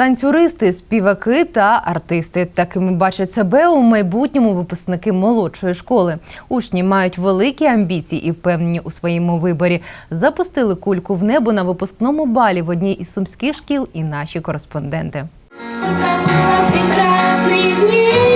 Танцюристи, співаки та артисти. Такими бачать себе у майбутньому випускники молодшої школи. Учні мають великі амбіції і впевнені у своєму виборі. Запустили кульку в небо на випускному балі в одній із сумських шкіл і наші кореспонденти. Сколько было прекрасних дней,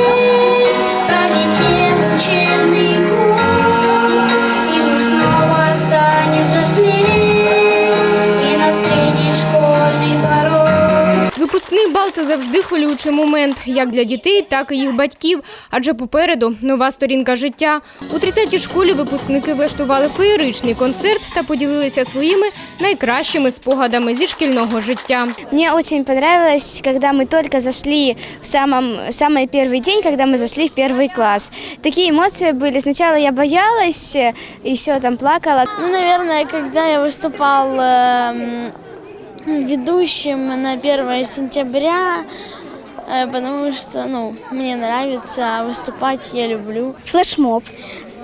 Випускний бал це завжди хвилюючий момент, як для дітей, так і їх батьків. Адже попереду нова сторінка життя. У 30-й школі випускники влаштували феєричний концерт та поділилися своїми найкращими спогадами зі шкільного життя. Мне очень понравилось, когда мы только зашли в самом самый первый день, когда мы зашли в первый класс. Такие эмоции были. Сначала я боялась, еще там плакала. Ну, наверное, когда я выступал эм, ведущим на 1 сентября, э, потому что, ну, мне нравится выступать, я люблю. Флешмоб.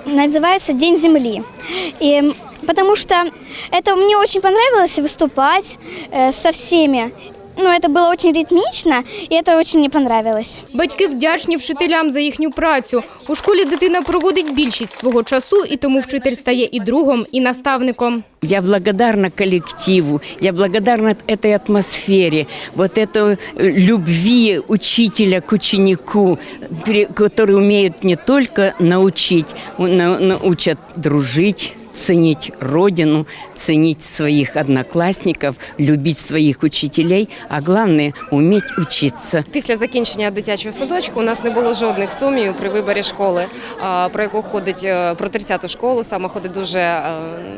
Называется День Земли. И потому что это мне очень понравилось выступать э, со всеми. Ну, это было очень ритмично, и это очень мне понравилось. Батьки вдячні вчителям за їхню працю. У школі дитина проводить більшість свого часу, і тому вчитель стає і другом, і наставником. Я благодарна коллективу, я благодарна этой атмосфере, вот этой э, любви учителя к ученику, пере- который умеет не только научить, он на- научат дружить, ценить родину, ценить своих одноклассников, любить своих учителей, а главное – уметь учиться. Після закінчення дитячого садочку у нас не було жодних сумнівів при виборі школи, про яку ходить е, про 30-ту школу. Саме ходить дуже е,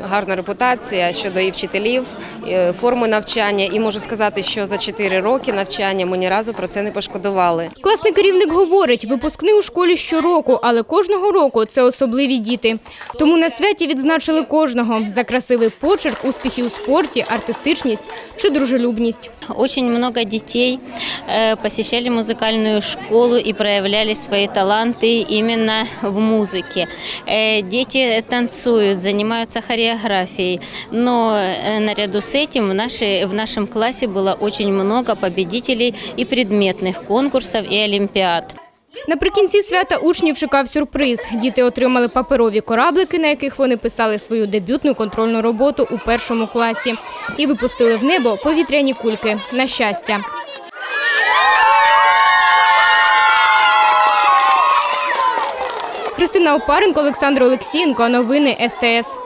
гарна репутація щодо і вчителів, і форми навчання. І можу сказати, що за 4 роки навчання ми ні разу про це не пошкодували. Класний керівник говорить, випускний у школі щороку, але кожного року це особливі діти. Тому на святі відзначили кожного за красивий почерк, успіхи у спорті, артистичність чи дружелюбність. Очень много детей э, посещали музыкальную школу и проявляли свои таланты именно в музыке. Э, Дети танцуют, занимаются хореографией, но э, наряду с этим в, нашей, в нашем классе было очень много победителей и предметных конкурсов и олимпиад. Наприкінці свята учнів чекав сюрприз. Діти отримали паперові кораблики, на яких вони писали свою дебютну контрольну роботу у першому класі, і випустили в небо повітряні кульки. На щастя. Христина Опаренко, Олександр Олексієнко. Новини СТС.